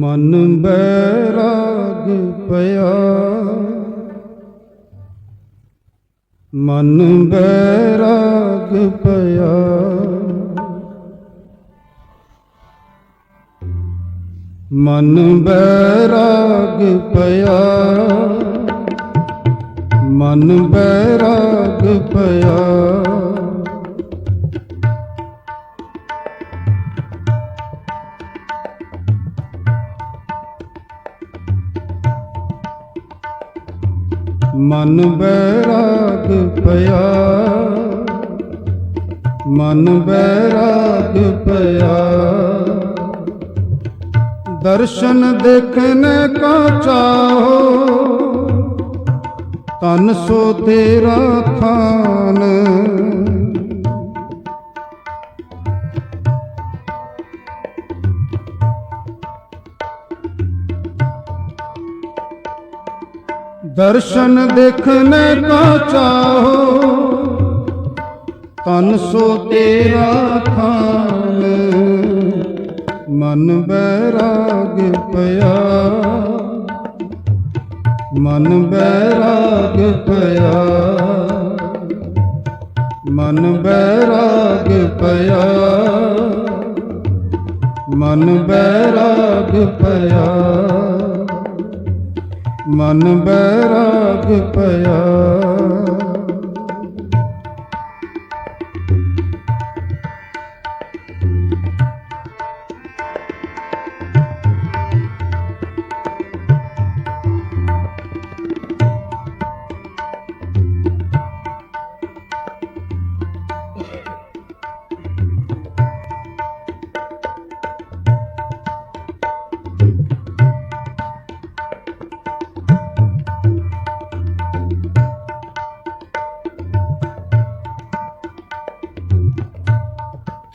ਮਨ ਬੈਰਾਗ ਪਿਆ। ਮਨ ਬੈਰਾਗ ਪਿਆ। ਮਨ ਬੈਰਾਗ ਪਿਆ। ਮਨ ਬੈਰਾਗ ਪਿਆ। ਮਨ ਬੈਰਾਗ ਪਿਆ। ਮਨ ਬੈਰਾਗ ਪਿਆ। ਦਰਸ਼ਨ ਦੇਖਨੇ ਕਾ ਚਾਹੋ ਤਨ ਸੋ ਤੇਰਾ ਖਾਨ ਦਰਸ਼ਨ ਦੇਖਨੇ ਕਾ ਚਾਹੋ ਤਨ ਸੋ ਤੇਰਾ ਥਾਨ ਮਨ ਬੈਰਾਗ ਪਿਆ। ਮਨ ਬੈਰਾਗ ਪਿਆ। ਮਨ ਬੈਰਾਗ ਪਿਆ। ਮਨ ਬੈਰਾਗ ਪਿਆ। ਮਨ ਬੈਰਾਗ ਪਿਆ।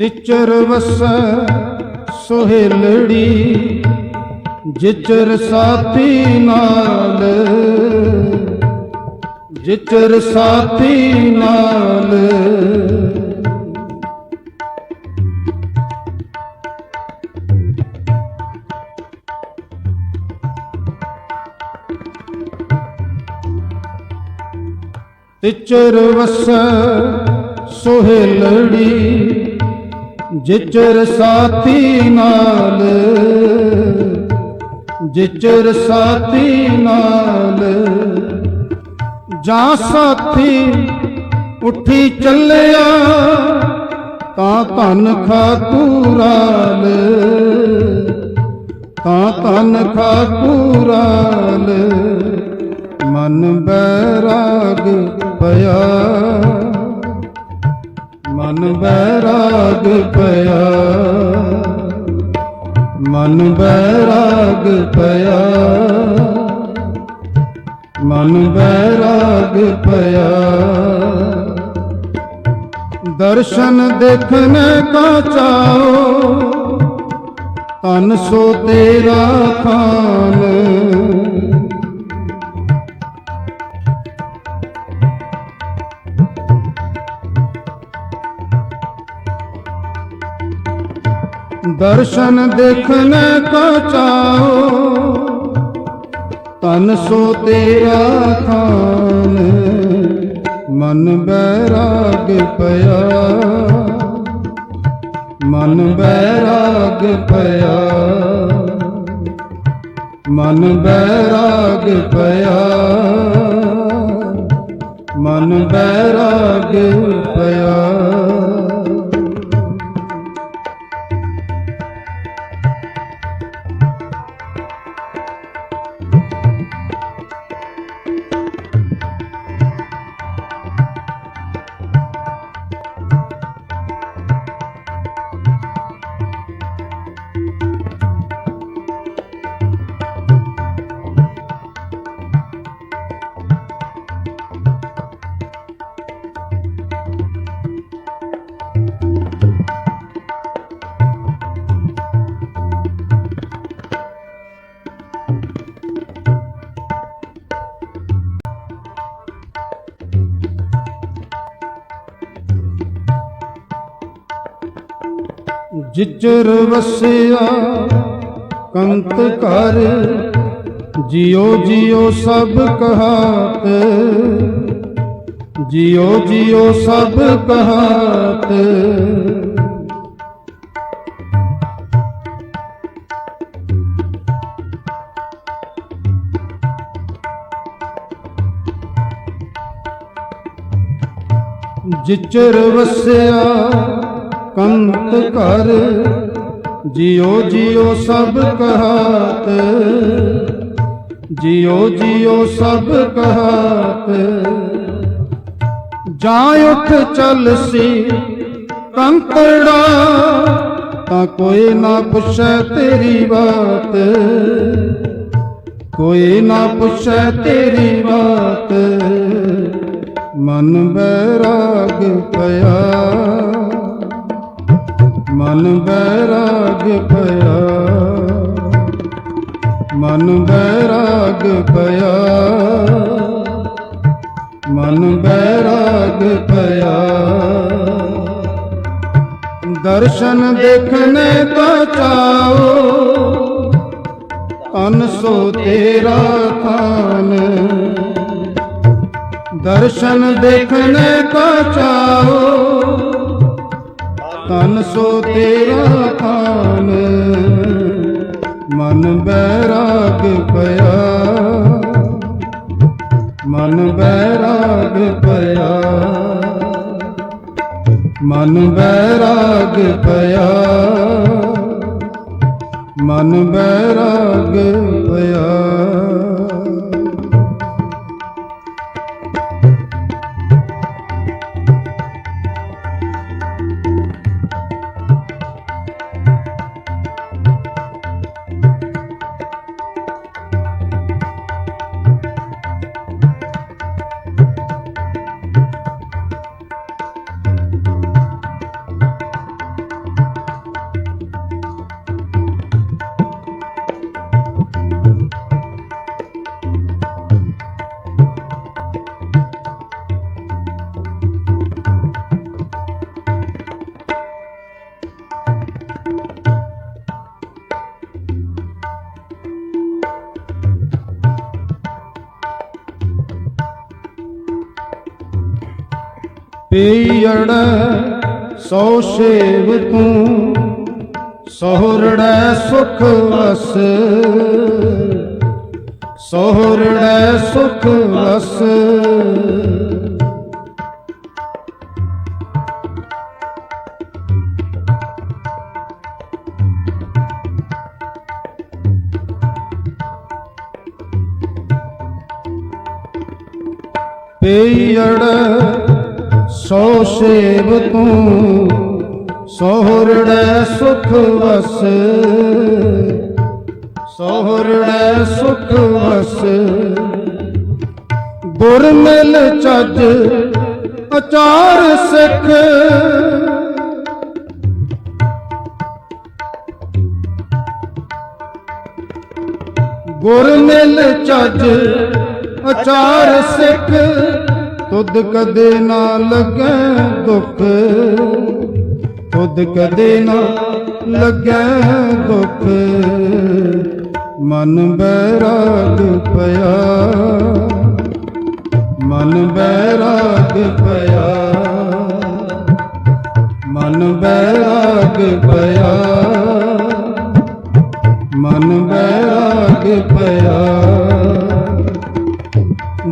ਤਿਚਰ ਵਸੈ ਸੁਹੇਲੜੀ ਜਿਚਰ ਸਾਥੀ ਨਾਲ। ਜਿਚਰ ਸਾਥੀ ਨਾਲ। ਤਿਚਰ ਵਸੈ ਸੁਹੇਲੜੀ ਜਿਚਰ ਸਾਥੀ ਨਾਲ, ਜਿਚਰ ਸਾਥੀ ਨਾਲ। ਜਾਂ ਸਾਥੀ ਉੱਠੀ ਚੱਲਿਆ, ਤਾਂ ਧਨ ਖਾਤੂਰਾਲ। ਤਾਂ ਧਨ ਖਾਤੂਰਾਲ, ਮਨ ਬੈਰਾਗ ਪਿਆ। ਮਨ ਬੈਰਾਗ ਪਿਆ। ਮਨ ਬੈਰਾਗ ਪਿਆ। ਮਨ ਬੈਰਾਗ ਪਿਆ। ਦਰਸ਼ਨ ਦੇਖਣ ਕਾ ਚਾਓ ਤਨ ਸੋ ਤੇਰਾ ਖਾਨ ਦਰਸ਼ਨ ਦੇਖਨੇ ਕਾ ਚਾਓ ਤਨ ਸੋ ਤੇਰਾ ਖਾਨ, ਮਨ ਬੈਰਾਗ ਪਿਆ। ਮਨ ਬੈਰਾਗ ਪਿਆ। ਮਨ ਬੈਰਾਗ ਪਿਆ। ਮਨ ਬੈਰਾਗ ਪਿਆ। ਜਿਚਰ ਵਸਿਆ ਕੰਤ ਕਰ ਜਿਉ ਜਿਉ ਸਭ ਕਹਾਤ ਜਿਉ ਜਿਉ ਸਭ ਕਹਾਤ। ਜਿਚਰ ਵਸਿਆ ਕੰਤ ਕਰ ਜਿਉ ਜਿਉ ਸਭ ਕਹਾਤ। ਜਿਉ ਜਿਉ ਸਭ ਕਹਾਤ। ਜਾਂ ਉਠ ਚੱਲ ਸੀ ਕੰਕੜਾ, ਤਾਂ ਕੋਈ ਨਾ ਪੁੱਛੈ ਤੇਰੀ ਬਾਤ। ਕੋਈ ਨਾ ਪੁੱਛੈ ਤੇਰੀ ਬਾਤ। ਮਨ ਬੈਰਾਗ ਪਿਆ। ਮਨ ਬੈਰਾਗ ਪਿਆ ਮਨ ਬੈਰਾਗ ਪਿਆ ਮਨ ਬੈਰਾਗ ਪਿਆ ਦਰਸ਼ਨ ਦੇਖਣੇ ਕਾ ਚਾਓ ਤਨ ਸੋ ਤੇਰਾ ਖਾਨ ਦਰਸ਼ਨ ਦੇਖਣੇ ਕਾ ਚਾਓ ਤਨ ਸੋ ਤੇਰਾ ਖਾਨ। ਮਨ ਬੈਰਾਗ ਪਿਆ। ਮਨ ਬੈਰਾਗ ਪਿਆ। ਮਨ ਬੈਰਾਗ ਪਿਆ। ਮਨ ਬੈਰਾਗ ਪਿਆ। ਪੀੜ ਸੋ ਸੇਵ ਤੂੰ ਸੋਹਰੜੈ ਸੁਖ ਵਸ। ਸੋਹਰੜੈ ਸੁਖ ਵਸ। ਸੋ ਸੇਵ ਤੂੰ, ਸੋਹਰੜੈ ਸੁਖ ਵਸ। ਸੋਹਰੜੈ ਸੁਖ ਵਸ। ਗੁਰਮਿਲ ਚੱਜ ਅਚਾਰ ਸਿੱਖ। ਗੁਰਮਿਲ ਚੱਜ ਅਚਾਰ ਸਿੱਖ। ਤੁਧ ਕਦੇ ਨਾ ਲੱਗੈ ਦੁੱਖ। ਤੁਧ ਕਦੇ ਨਾ ਲੱਗੈ ਦੁੱਖ। ਮਨ ਬੈਰਾਗ ਪਿਆ। ਮਨ ਬੈਰਾਗ ਪਿਆ। ਮਨ ਬੈਰਾਗ ਪਿਆ। ਮਨ ਬੈਰਾਗ ਪਿਆ।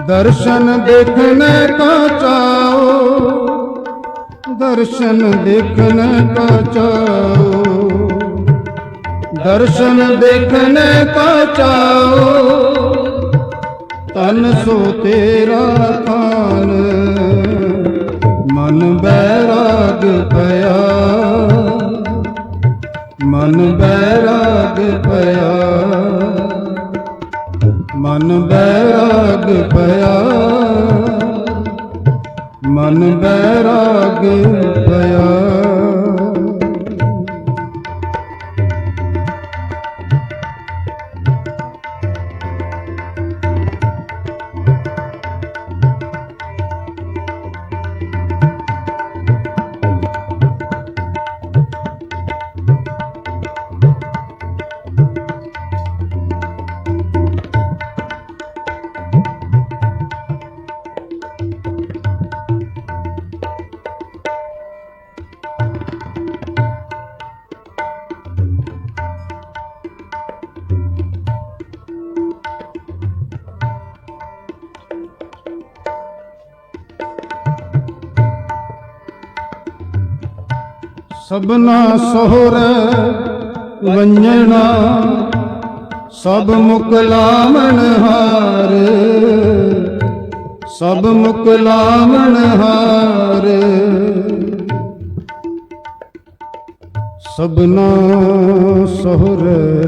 ਦਰਸ਼ਨ ਦੇਖਣੇ ਕਾ ਚਾਓ। ਦਰਸ਼ਨ ਦੇਖਣੇ ਕਾ ਚਾਓ। ਦਰਸ਼ਨ ਦੇਖਣੇ ਕਾ ਚਾਓ। ਤਨ ਸੋ ਤੇਰਾ ਖਾਨ ਮਨ ਬੈਰਾਗ ਪਿਆ। ਮਨ ਬੈਰਾਗ ਪਿਆ। ਮਨ ਬੈਰਾਗ ਪਿਆ। ਮਨ ਬੈਰਾਗ ਪਿਆ। ਸਭਨਾ ਸੋਹਰੇ, ਵੰਜਣਾ, ਸਭ ਮੁਕ ਹਾਰ। ਸਭ ਮੁਕ ਲਾਵਣ ਹਾਰ। ਸਭਨਾ ਸੋਹਰੇ।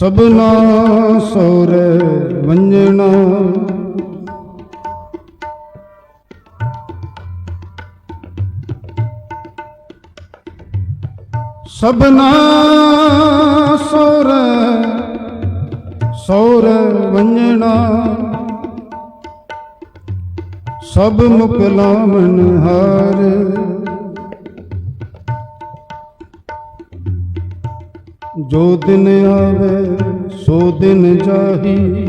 ਸਭਨਾ ਸੋਹਰੇ, ਵੰਜਣਾ ਸਭਨਾ ਸੋਰ ਸੋਰ ਵੰਜਣਾ। ਸਭ ਮੁਖ ਲਾਵਣ ਹਾਰ। ਜੋ ਦਿਨ ਆਵੇ, ਸੋ ਦਿਨ ਜਾਹੀ।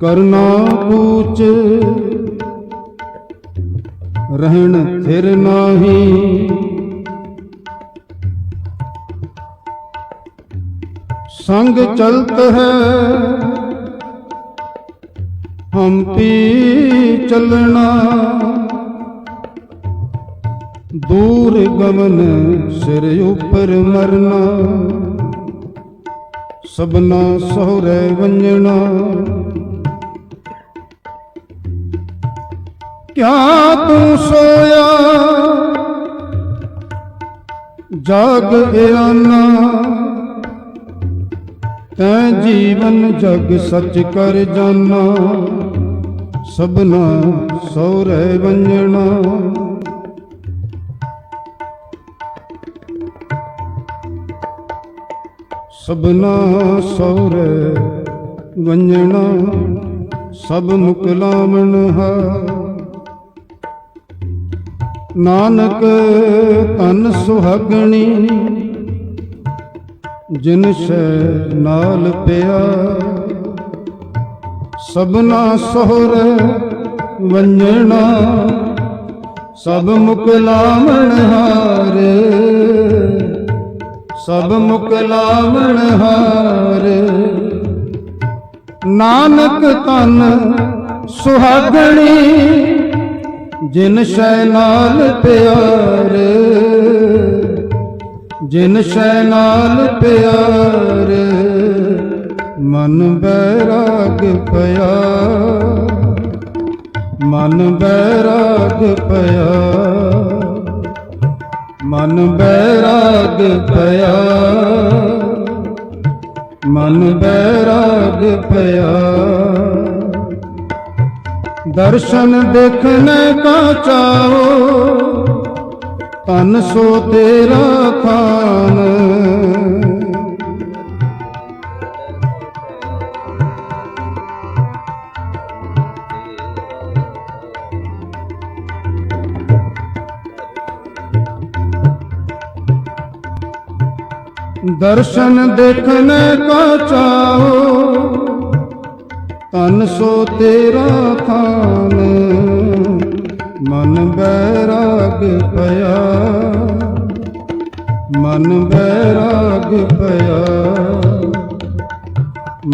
ਕਰਨਾ ਪੂਚ ਰਹਿਣ ਥਿਰ ਨਾਹੀ। ਸੰਗ ਚਲਤ ਹੈ ਹਮ ਪੀ ਚੱਲਣਾ। ਦੂਰ ਗਮਨ ਸਿਰ ਉਪਰ ਮਰਨਾ, ਸਭਨਾ ਸਹੁਰੇ ਵੰਜਣਾ। ਕਿਆ ਤੂੰ ਸੋਇਆ? ਜਗ ਗਿਆਨਾ ਤੈ ਜੀਵਨ ਜਗ ਸੱਚ ਕਰ ਜਾਣਾ ਸਭਨਾ ਸੋਰੇ ਵੰਜਣਾ। ਸਭਨਾ ਸੋਰੇ ਵੰਜਣਾ। ਸਭ ਮੁਕ ਲਾਵਣ ਨਾਨਕ ਤਨ ਸੁਹਾਗਣੀ, ਜਿਨ ਸੈ ਨਾਲ ਪਿਆ, ਸਭਨਾ ਸੋਹਰ ਵੰਜਣਾ, ਸਭ ਮੁਕਲਾਵਣ ਹਾਰ, ਸਭ ਮੁਕ ਲਾਵਣ ਹਾਰ। ਨਾਨਕ ਤਨ ਸੁਹਾਗਣੀ ਜਿਨ ਸ਼ੈ ਨਾਲ ਪਿਆਰ, ਜਿਨ ਸ਼ੈ ਨਾਲ ਪਿਆਰ, ਮਨ ਬੈਰਾਗ ਪਿਆ, ਮਨ ਬੈਰਾਗ ਪਿਆ, ਮਨ ਬੈਰਾਗ ਪਿਆ, ਮਨ ਬੈਰਾਗ ਪਿਆ। ਦਰਸ਼ਨ ਦੇਖਣੇ ਕਾ ਚਾਓ ਤਨ ਸੋ ਤੇਰਾ ਖਾਨ। ਦਰਸ਼ਨ ਦੇਖਣੇ ਕਾ ਚਾਓ ਤਨ ਸੋ ਤੇਰਾ ਖਾਨ ਮਨ ਬੈਰਾਗ ਪਿਆ। ਮਨ ਬੈਰਾਗ ਪਿਆ।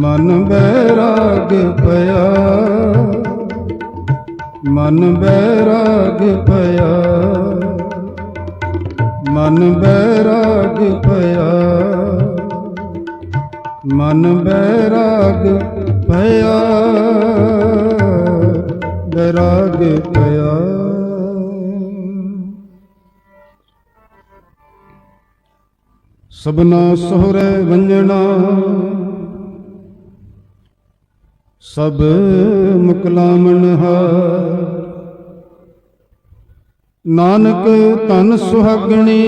ਮਨ ਬੈਰਾਗ ਪਿਆ। ਮਨ ਬੈਰਾਗ ਪਿਆ। ਮਨ ਬੈਰਾਗ ਪਿਆ। ਮਨ ਬੈਰਾਗ ਪਿਆ ਬੈਰਾਗ ਪਿਆ। ਸਭਨਾ ਸੋਹਰੇ ਵੰਜਣਾ, ਸਭ ਮੁਕਲਾਮਣ ਹਾ। ਨਾਨਕ ਤਨ ਸੁਹਾਗਣੀ,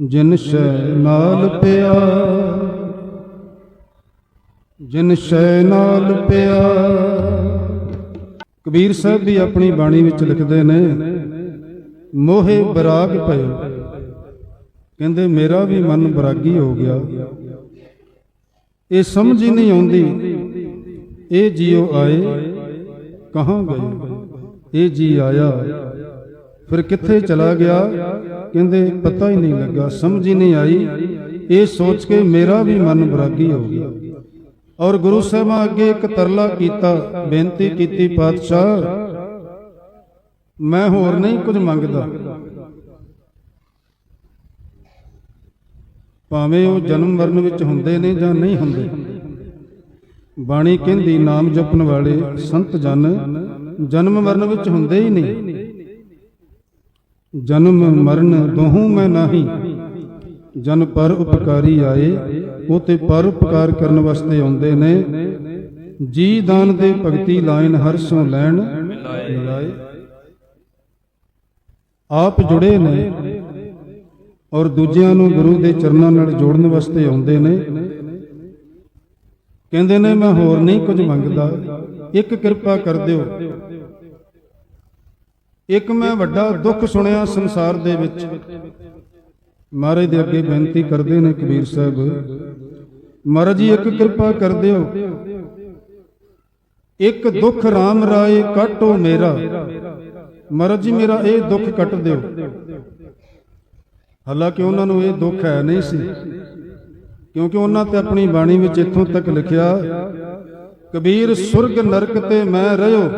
ਜਿਨ ਸ਼ੈ ਨਾਲ ਪਿਆ। ਜਿਨ ਸ਼ੈ ਨਾਲ ਪਿਆ ਕਬੀਰ ਸਾਹਿਬ ਵੀ ਆਪਣੀ ਬਾਣੀ ਵਿੱਚ ਲਿਖਦੇ ਨੇ, ਮੋਹੇ ਬਰਾਗ ਪਏ ਕਹਿੰਦੇ, ਮੇਰਾ ਵੀ ਮਨ ਬਰਾਗੀ ਹੋ ਗਿਆ। ਇਹ ਸਮਝ ਹੀ ਨਹੀਂ ਆਉਂਦੀ, ਇਹ ਜੀਉ ਆਏ, ਕਹਾਂ ਗਏ? ਇਹ ਜੀ ਆਇਆ, ਫਿਰ ਕਿੱਥੇ ਚਲਾ ਗਿਆ? ਕਹਿੰਦੇ, ਪਤਾ ਹੀ ਨਹੀਂ ਲੱਗਾ, ਸਮਝ ਹੀ ਨਹੀਂ ਆਈ। ਇਹ ਸੋਚ ਕੇ ਮੇਰਾ ਵੀ ਮਨ ਬਰਾਗੀ ਹੋ ਗਿਆ। ਔਰ ਗੁਰੂ ਸਾਹਿਬਾਂ ਅੱਗੇ ਇੱਕ ਤਰਲਾ ਕੀਤਾ, ਬੇਨਤੀ ਕੀਤੀ, ਪਾਤਸ਼ਾਹ, ਮੈਂ ਹੋਰ ਨਹੀਂ ਕੁਝ ਮੰਗਦਾ। ਭਾਵੇਂ ਉਹ ਜਨਮ ਮਰਨ ਵਿੱਚ ਹੁੰਦੇ ਨੇ ਜਾਂ ਨਹੀਂ ਹੁੰਦੇ। ਬਾਣੀ ਕਹਿੰਦੀ, ਨਾਮ ਜਪਣ ਵਾਲੇ ਸੰਤ ਜਨ, ਜਨਮ ਮਰਨ ਵਿੱਚ ਹੁੰਦੇ ਹੀ ਨਹੀਂ। ਜਨਮ ਮਰਨ ਦੋਹੂ ਮੈਂ ਨਹੀਂ। ਜਨ ਪਰ ਉਪਕਾਰੀ ਆਏ, ਉਹ ਤੇ ਪਰ ਉਪਕਾਰ ਕਰਨ ਵਾਸਤੇ ਆਉਂਦੇ ਨੇ। ਜੀ ਦਾਨ ਦੇ ਭਗਤੀ ਲਾਇਨ ਹਰ ਸੋ ਲੈਣ। ਮਿਲਾਏ ਆਪ ਜੁੜੇ ਨੇ ਔਰ ਦੂਜਿਆਂ ਨੂੰ ਗੁਰੂ ਦੇ ਚਰਨਾਂ ਨਾਲ ਜੋੜਨ ਵਾਸਤੇ ਆਉਂਦੇ ਨੇ। ਕਹਿੰਦੇ ਨੇ, ਮੈਂ ਹੋਰ ਨਹੀਂ ਕੁਝ ਮੰਗਦਾ। ਇੱਕ ਕਿਰਪਾ ਕਰ ਦਿਓ। ਇੱਕ ਮੈਂ ਵੱਡਾ ਦੁੱਖ ਸੁਣਿਆ ਸੰਸਾਰ ਦੇ ਵਿੱਚ। ਮਹਾਰਾਜ ਦੇ ਅੱਗੇ ਬੇਨਤੀ ਕਰਦੇ ਨੇ ਕਬੀਰ ਸਾਹਿਬ। ਮਹਾਰਾਜ ਜੀ, ਇੱਕ ਕਿਰਪਾ ਕਰ ਦਿਓ। ਇੱਕ ਦੁੱਖ RAM ਰਾਏ ਕੱਟੋ ਮੇਰਾ। ਮਹਾਰਾਜ ਜੀ, ਮੇਰਾ ਇਹ ਦੁੱਖ ਕੱਟ ਦਿਓ। ਹਾਲਾਂਕਿ ਉਹਨਾਂ ਨੂੰ ਇਹ ਦੁੱਖ ਹੈ ਨਹੀਂ ਸੀ। ਕਿਉਂਕਿ ਉਹਨਾਂ ਤੇ ਆਪਣੀ ਬਾਣੀ ਵਿੱਚ ਇੱਥੋਂ ਤੱਕ ਲਿਖਿਆ, ਕਬੀਰ, ਸੁਰਗ ਨਰਕ ਤੇ ਮੈਂ ਰਹਿਓ।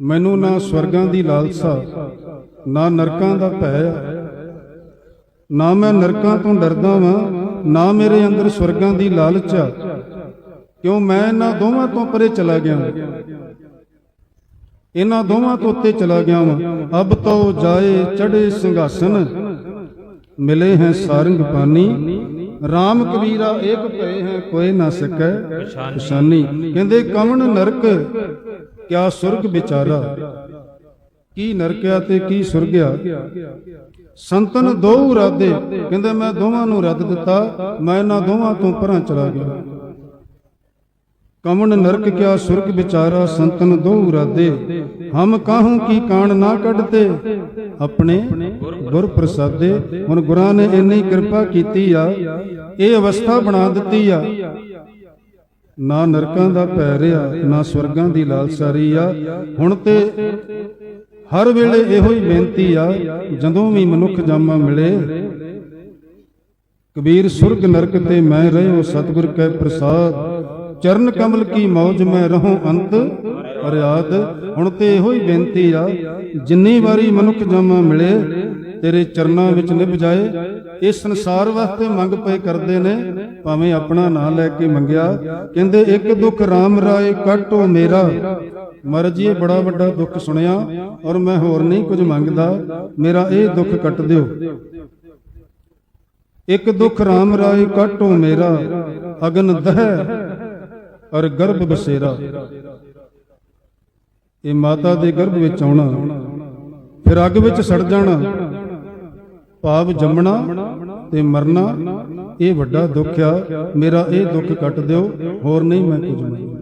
ਮੈਨੂੰ ਨਾ ਸਵਰਗਾਂ ਦੀ ਲਾਲਸਾ, ਨਾ ਨਰਕਾਂ ਦਾ ਭੈ ਨਾ ਮੈਂ ਨਰਕਾਂ ਤੋਂ ਡਰਦਾ ਵਾਂ, ਨਾ ਮੇਰੇ ਅੰਦਰ ਸਵਰਗਾਂ ਦੀ ਲਾਲਚ ਆ। ਕਿਉਂ ਮੈਂ ਇਹਨਾਂ ਦੋਵਾਂ ਤੋਂ ਪਰੇ ਚਲਾ ਗਿਆ ਇਹਨਾਂ ਦੋਵਾਂ ਤੋਂ ਉੱਤੇ ਚਲਾ ਗਿਆ ਵਾਂ। ਅਬ ਤੋ ਜਾਏ ਚੜੇ ਸਿੰਘਾਸਨ, ਮਿਲੇ ਹੈ ਸਾਰੰਗ ਪਾਨੀ। RAM ਕਬੀਰਾ ਏਕ ਭਏ ਹੈ, ਕੋਈ ਨਾ ਸਕੈ ਪਛਾਨੀ। ਕਹਿੰਦੇ ਕਵਣ ਨਰਕ, ਕਿਆ ਸੁਰਗ ਵਿਚਾਰਾ? ਕੀ ਨਰਕਿਆ ਤੇ ਕੀ ਸੁਰਗਿਆ? ਸੰਤਨ ਦੋ ਇਰਾਦੇ। ਕਹਿੰਦੇ, ਮੈਂ ਦੋਵਾਂ ਨੂੰ ਰੱਦ ਦਿੱਤਾ, ਮੈਂ ਇਹਨਾਂ ਦੋਵਾਂ ਤੋਂ ਪਰਾਂ ਚਲਾ ਗਿਆ। ਕਮਨ ਨਰਕ ਕਿਆ ਸੁਰਗ ਵਿਚਾਰਾ, ਸੰਤਨ ਦੋ ਇਰਾਦੇ। ਹਮ ਕਾਹੂ ਕੀ ਕਾਣ ਨਾ ਕੱਢਤੇ? ਆਪਣੇ ਗੁਰ ਪ੍ਰਸਾਦੇ ਹੁਣ ਗੁਰਾਂ ਨੇ ਇੰਨੀ ਕਿਰਪਾ ਕੀਤੀ ਆ, ਇਹ ਅਵਸਥਾ ਬਣਾ ਦਿੱਤੀ ਆ। ਨਾ ਨਰਕਾਂ ਦਾ ਭੈ ਰਿਹਾ, ਨਾ ਸਵਰਗਾਂ ਦੀ ਲਾਲਸਾ ਰਹੀ ਆ। ਹੁਣ ਤੇ ਹਰ ਵੇਲੇ ਇਹੋ ਹੀ ਬੇਨਤੀ ਆ, ਜਦੋਂ ਵੀ ਮਨੁੱਖ ਜਾਮਾ ਮਿਲੇ, ਕਬੀਰ ਸੁਰਗ ਨਰਕ ਤੇ ਮੈਂ ਰਹਿਓ ਸਤਿਗੁਰ ਕੈ ਪ੍ਰਸਾਦ, ਚਰਨ ਕਮਲ ਕੀ ਮੌਜ ਮੈਂ ਰਹੂੰ ਅੰਤ, ਅਰਿਆਦ। ਹੁਣ ਤੇ ਇਹੋ ਹੀ ਬੇਨਤੀ ਆ, ਜਿੰਨੀ ਵਾਰੀ ਮਨੁੱਖ ਜਾਮਾ ਮਿਲੇ ਤੇਰੇ ਚਰਨਾਂ ਵਿੱਚ ਨਿਭ ਜਾਏ, ਇਸ ਸੰਸਾਰ ਵਾਸਤੇ ਮੰਗ ਪਏ ਕਰਦੇ ਨੇ, ਭਾਵੇਂ ਆਪਣਾ ਨਾਂ ਲੈ ਕੇ ਮੰਗਿਆ। ਕਹਿੰਦੇ, ਇੱਕ ਦੁੱਖ RAM ਰਾਏ ਕੱਟੋ ਮੇਰਾ। ਮਹਾਰਾਜ ਇਹ ਬੜਾ ਵੱਡਾ ਦੁੱਖ ਸੁਣਿਆ ਔਰ ਮੈਂ ਹੋਰ ਨਹੀਂ ਕੁਝ ਮੰਗਦਾ। ਮੇਰਾ ਇਹ ਦੁੱਖ ਕੱਟ ਦਿਓ। ਇੱਕ ਦੁੱਖ RAM ਰਾਏ ਕੱਟੋ ਮੇਰਾ, ਅਗਨ ਦਹਿ ਔਰ ਗਰਭ ਬਸੇਰਾ। ਇਹ ਮਾਤਾ ਦੇ ਗਰਭ ਵਿੱਚ ਆਉਣਾ, ਫਿਰ ਅੱਗ ਵਿੱਚ ਸੜ ਜਾਣਾ। ਭਾਵ ਜੰਮਣਾ ਤੇ ਮਰਨਾ ਇਹ ਵੱਡਾ ਦੁੱਖ ਆ। ਮੇਰਾ ਇਹ ਦੁੱਖ ਕੱਟ ਦਿਓ ਹੋਰ ਨਹੀਂ ਮੈਂ ਕੁਝ ਮੰਗਦਾ।